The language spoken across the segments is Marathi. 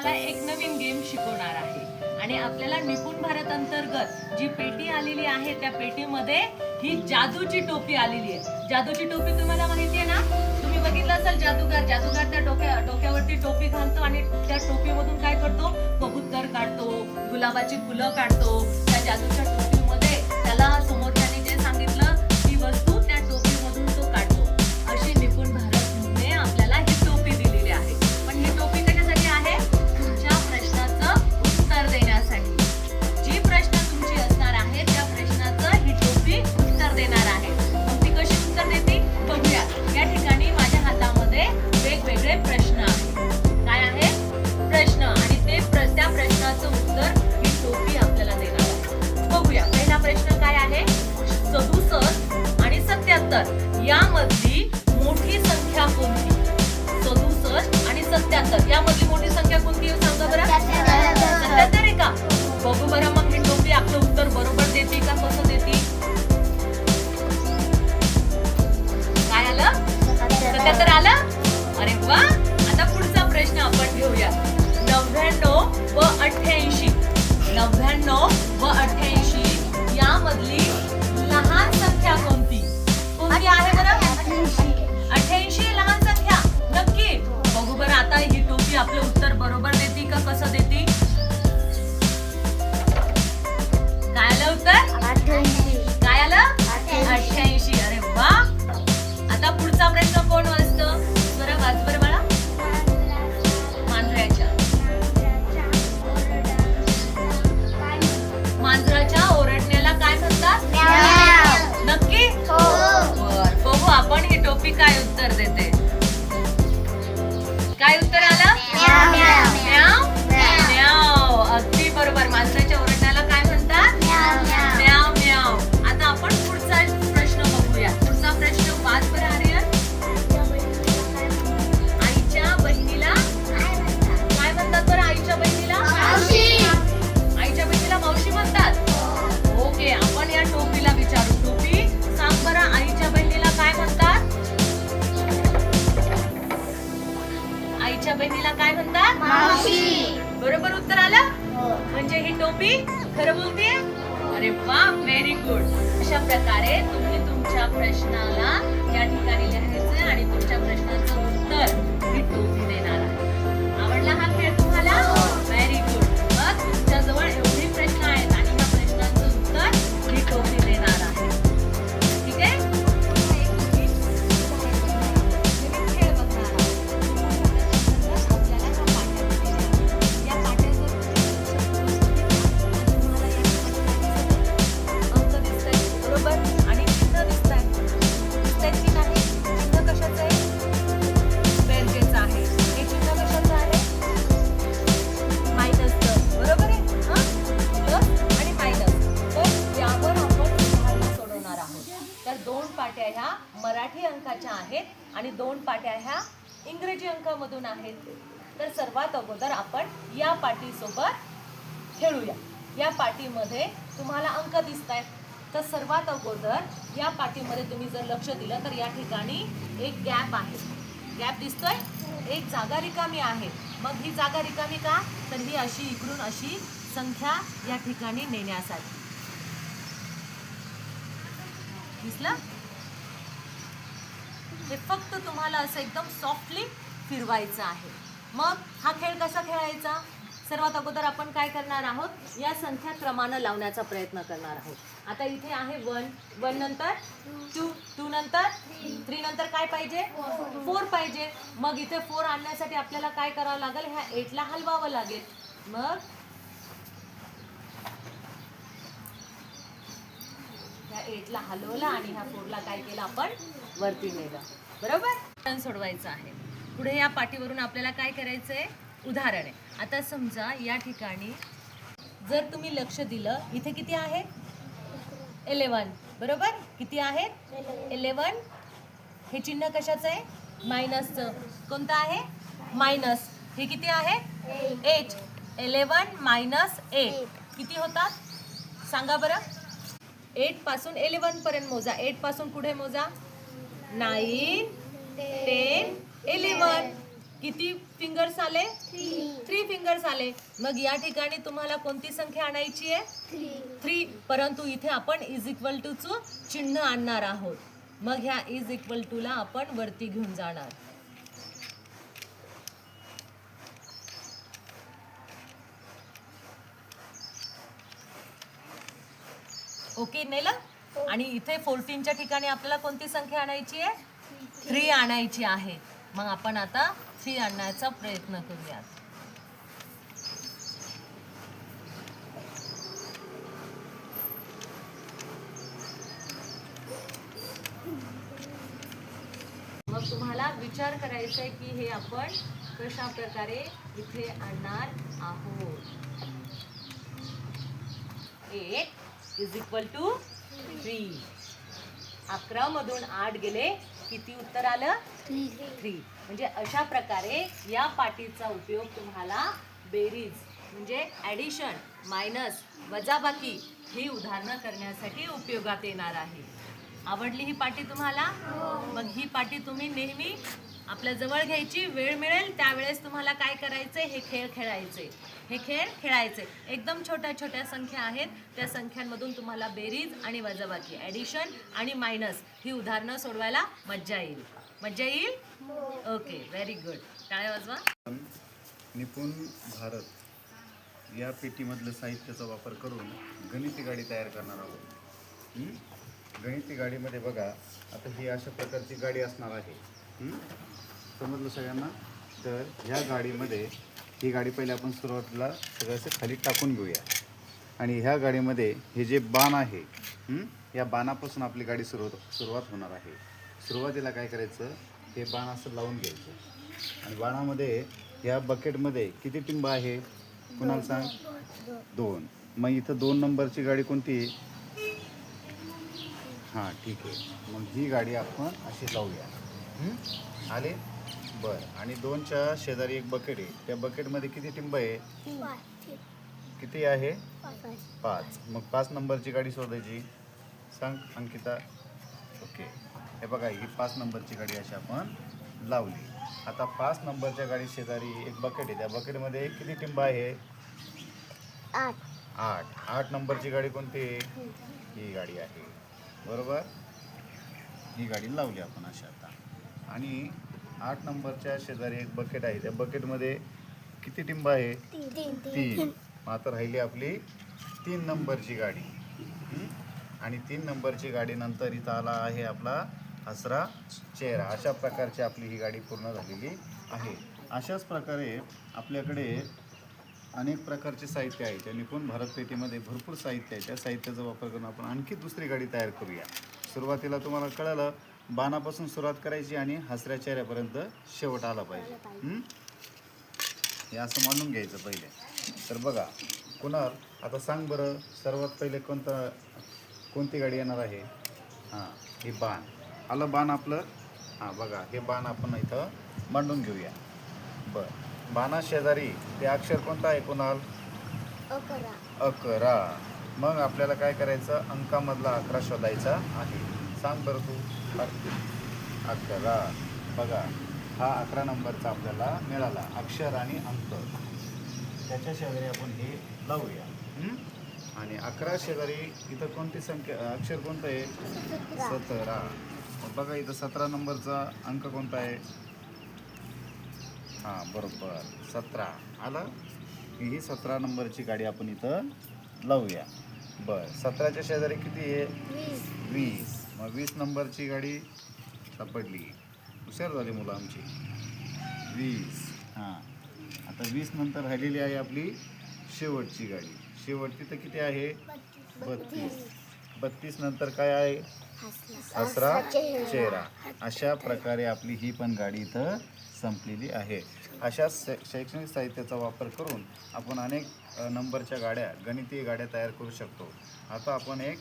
मला एक नवीन गेम शिकवणार आहे. आणि आपल्याला निपुण भारत अंतर्गत जी पेटी आलेली आहे त्या पेटीमध्ये ही जादूची टोपी आलेली आहे. जादूची टोपी तुम्हाला माहिती आहे ना? तुम्ही बघितलं असेल जादूगार. जादूगार त्या डोक्या डोक्यावरती टोपी घालतो आणि त्या टोपीमधून काय करतो? कबूतर काढतो गुलाबाची फुलं काढतो त्या जादूच्या chęsi. Na pewno काय उत्तर देते. खरं बोलते अरे वा व्हेरी गुड अशा प्रकारे तुम्ही तुमच्या प्रश्नाला या ठिकाणी लिहायचं आणि तुमच्या प्रश्नाचं उत्तर मी तुम्ही देणार पाट्या ह्या मराठी अंकाच्या आहेत आणि दोन पाट्या ह्या इंग्रजी अंकामधून आहेत. तर सर्वात अगोदर आपण या पाटीसोबत खेळूया. या पाटीमध्ये तुम्हाला अंक दिसत आहेत तर सर्वात अगोदर या पाटीमध्ये तुम्ही जर लक्ष दिलं तर या ठिकाणी एक गॅप आहे. गॅप दिसतोय? एक जागा रिकामी आहे. मग ही जागा रिकामी का? तर ही अशी इकडून अशी संख्या या ठिकाणी नेण्यासाठी. दिसलं? हे फक्त तुम्हाला असं एकदम सॉफ्टली फिरवायचं आहे. मग हा खेळ कसा खेळायचा? सर्वात अगोदर आपण काय करणार आहोत? या संख्या क्रमानं लावण्याचा प्रयत्न करणार आहोत. आता इथे आहे वन वन नंतर? टू टू नंतर? थ्री नंतर काय पाहिजे? फोर पाहिजे. मग इथे फोर आणण्यासाठी आपल्याला काय करावं लागेल? ह्या एटला हलवावं लागेल. मग? ह्या एटला हलवलं आणि ह्या फोरला काय केलं आपण? वरती नेलं. बरोबर? सोडवायचं आहे. पुढे या पाठीवरून आपल्याला काय करायचं आहे उदाहरण आहे. आता समजा या ठिकाणी जर तुम्ही लक्ष दिलं इथे किती आहे? एलेवन बरोबर? किती आहेत एलेवन हे चिन्ह कशाचं आहे? मायनसचं कोणतं आहे? मायनस हे किती आहे? एट एलेवन मायनस एट किती होतात? सांगा बरं. एटपासून एलेवनपर्यंत मोजा. एटपासून पुढे मोजा. नाईन टेन इलेवन किती फिंगर्स आले? थ्री फिंगर्स आले. मग या ठिकाणी तुम्हाला कोणती संख्या आणायची आहे? थ्री परंतु इथे आपण इज इक्वल टू च चिन्ह आणणार आहोत. मग ह्या इज इक्वल टू ला आपण वरती घेऊन जाणार. ओके नेला? आणि इथे फोर्टीनच्या ठिकाणी आपल्याला कोणती संख्या आणायची आहे? थ्री आणायची आहे. मग आपण आता थ्री आणण्याचा प्रयत्न करूयात. मग तुम्हाला विचार करायचा आहे की हे आपण कशा प्रकारे इथे आणणार आहोत? Eight is equal to three अकरा मधून आठ गेले. किती उत्तर आलं? थ्री. म्हणजे अशा प्रकारे या पाटीचा उपयोग तुम्हाला बेरीज म्हणजे ॲडिशन मायनस वजाबाकी ही उदाहरणं करण्यासाठी उपयोगात येणार आहे. आवडली ही पाटी तुम्हाला? मग ही पाटी तुम्ही नेहमी आपल्या जवळ घ्यायची वेळ मिळेल त्यावेळेस तुम्हाला काय करायचंय? हे खेळ खेळायचे हे खेळ खेळायचे एकदम छोट्या छोट्या संख्या आहेत. त्या संख्यांमधून तुम्हाला बेरीज आणि वजाबाकी ॲडिशन आणि मायनस ही उदाहरणं सोडवायला मज्जा येईल. मज्जा येईल? ओके व्हेरी गुड टाळ्या वाजवा. निपुण भारत या पेटीमधलं साहित्याचा वापर करून गणिती गाडी तयार करणार आहोत. गणिती गाडीमध्ये बघा आता ही अशा प्रकारची गाडी असणार आहे. समजलं सगळ्यांना? तर ह्या गाडीमध्ये ही गाडी पहिले आपण सुरुवातीला सगळं असं खाली टाकून घेऊया. आणि ह्या गाडीमध्ये हे जे बाण आहे? या बाणापासून आपली गाडी सुरुवात सुरुवात होणार आहे. सुरुवातीला काय करायचं हे बाण असं लावून घ्यायचं. आणि बाणामध्ये या बकेटमध्ये किती टिंब आहे? कुणाला सांग? दोन. मग इथं दोन नंबरची गाडी कोणती? हां ठीक आहे. मग ही गाडी आपण अशी लावूया. हं? आले बरं. आणि दोनच्या शेजारी एक बकेट आहे. त्या बकेटमध्ये किती टिंब आहे? किती आहे? पाच. मग पाच नंबरची गाडी शोधायची. सांग अंकिता. ओके. हे बघा ही पाच नंबरची गाडी अशी आपण लावली. आता पाच नंबरच्या गाडी शेजारी एक बकेट आहे. त्या बकेटमध्ये किती टिंब आहे? आठ. आठ. नंबरची गाडी कोणती आहे? ही गाडी आहे. बरोबर? ही गाडी लावली आपण अशी आता. आणि आठ नंबरच्या शेजारी एक बकेट आहे. त्या बकेटमध्ये किती टिंब आहे? तीन. आता राहिली आपली तीन नंबरची गाडी? आणि तीन नंबरची गाडी नंतर इथं आला आहे आपला हसरा चेहरा. अशा प्रकारची आपली ही गाडी पूर्ण झालेली आहे. अशाच प्रकारे आपल्याकडे अनेक प्रकारचे साहित्य आहे. त्या निपुण भारत पेटीमध्ये भरपूर साहित्य आहे. त्या साहित्याचा वापर करून आपण आणखी दुसरी गाडी तयार करूया. सुरुवातीला तुम्हाला कळालं बाणापासून सुरुवात करायची आणि हसऱ्या चेहऱ्यापर्यंत शेवट आला पाहिजे. हं? हे असं मानून घ्यायचं पहिले. तर बघा कुणाल आता सांग बरं सर्वात पहिले कोणतं कोणती गाडी येणार आहे? हां हे बाण. आलं बाण आपलं? हां बघा हे बाण आपण इथं मांडून घेऊया. बरं. बाणा शेजारी ते अक्षर कोणतं आहे कुणाल? अकरा. मग आपल्याला काय करायचं? अंकामधला अकरा शोधायचा आहे. सांग बरं तू. अकरा. बघा हा अकरा नंबरचा आपल्याला मिळाला. अक्षर आणि अंक. त्याच्या शेजारी आपण हे लावूया? आणि अकरा शेजारी इथं कोणती संख्या अक्षर कोणतं आहे? सतरा. बघा इथं सतरा नंबरचा अंक कोणता आहे? हां बरोबर. सतरा. आलं? ही सतरा नंबरची गाडी आपण इथं लावूया. बर. सतराच्या शेजारी किती आहे? वीस. मग वीस नंबरची गाडी सापडली. हुशार झाली मुलं आमची. वीस. हां. आता वीस नंतर राहिलेली आहे आपली शेवटची गाडी. शेवट तिथं किती आहे? बत्तीस. बत्तीस नंतर काय आहे? हसरा चेहरा. अशा प्रकारे आपली ही पण गाडी इथं संपलेली आहे. अशा शै- शैक्षणिक साहित्याचा वापर करून आपण अनेक नंबरच्या गाड्या गणितीय गाड्या तयार करू शकतो. आता आपण एक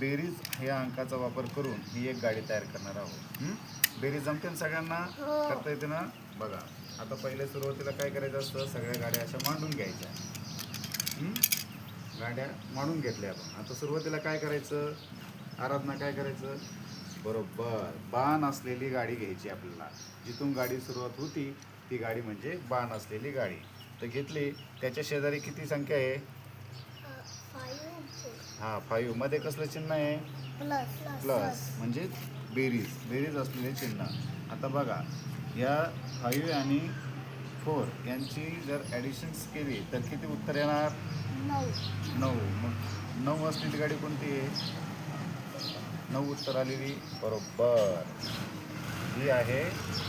बेरीज या अंकाचा वापर करून ही एक गाडी तयार करणार आहोत. हं? बेरीज जमते ना सगळ्यांना करता येते ना? बघा आता पहिले सुरुवातीला काय करायचं असतं? सगळ्या गाड्या अशा मांडून घ्यायच्या. हं? गाड्या मांडून घेतल्या आपण. आता सुरुवातीला काय करायचं? आराधना काय करायचं? बरोबर. बाण असलेली गाडी घ्यायची आपल्याला. जिथून गाडी सुरुवात होती ती गाडी म्हणजे बाण असलेली गाडी. तर घेतली. त्याच्या शेजारी किती संख्या आहे? हा फाईव्ह. मध्ये कसलं चिन्ह आहे? प्लस. म्हणजे बेरीज. बेरीज असलेले चिन्ह. आता बघा या फाईव्ह आणि फोर यांची जर ॲडिशन्स केली तर किती उत्तर येणार? नऊ. मग नऊ असलेली गाडी कोणती आहे? नऊ उत्तर आलेली. बरोबर. ही आहे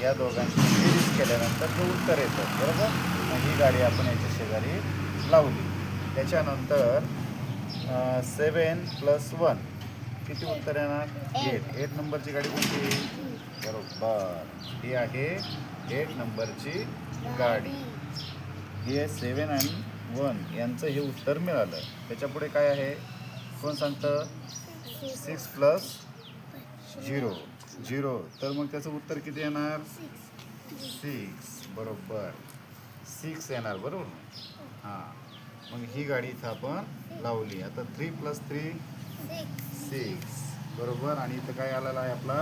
या दोघांची बेरीज केल्यानंतर जे उत्तर येतं. बरोबर? मग ही गाडी आपण याच्या शेजारी लावली. त्याच्यानंतर सेवन प्लस वन किती उत्तर येणार एट एट नंबरची गाडी कोणती? बरोबर. ही आहे एट नंबरची गाडी. हे सेवन आणि वन यांचं हे उत्तर मिळालं. त्याच्यापुढे काय आहे? कोण सांगतं? सिक्स प्लस झिरो झिरो तर मग त्याचं उत्तर किती येणार? सिक्स बरोबर. सिक्स येणार बरोबर? हां. मग ही गाडी इथं आपण लावली. आता थ्री प्लस थ्री सिक्स बरोबर? आणि इथं काय आलेला आहे आपला?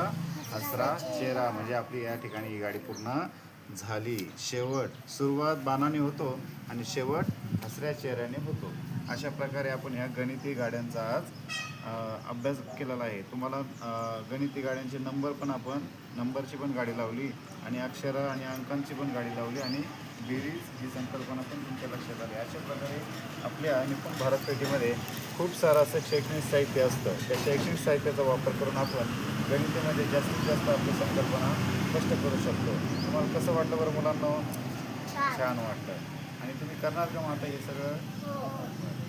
हसरा चेहरा. म्हणजे आपली या ठिकाणी ही गाडी पूर्ण झाली. शेवट सुरुवात बाणाने होतो आणि शेवट हसऱ्या चेहऱ्याने होतो. अशा प्रकारे आपण ह्या गणिती गाड्यांचा आज अभ्यास केलेला आहे. तुम्हाला गणिती गाड्यांचे नंबर पण आपण नंबरची पण गाडी लावली आणि अक्षरं आणि अंकांची पण गाडी लावली आणि बेरीज ही संकल्पना पण तुमच्या लक्षात आली. अशा प्रकारे आपल्या निपुण भारत पेठीमध्ये खूप सारं असं शैक्षणिक साहित्य असतं. त्या शैक्षणिक साहित्याचा वापर करून आपण गणितामध्ये जास्तीत जास्त आपली संकल्पना स्पष्ट करू शकतो. तुम्हाला कसं वाटलं बरं मुलांना? छान वाटतं आणि तुम्ही करणार का मग आता हे सगळं? धन्यवाद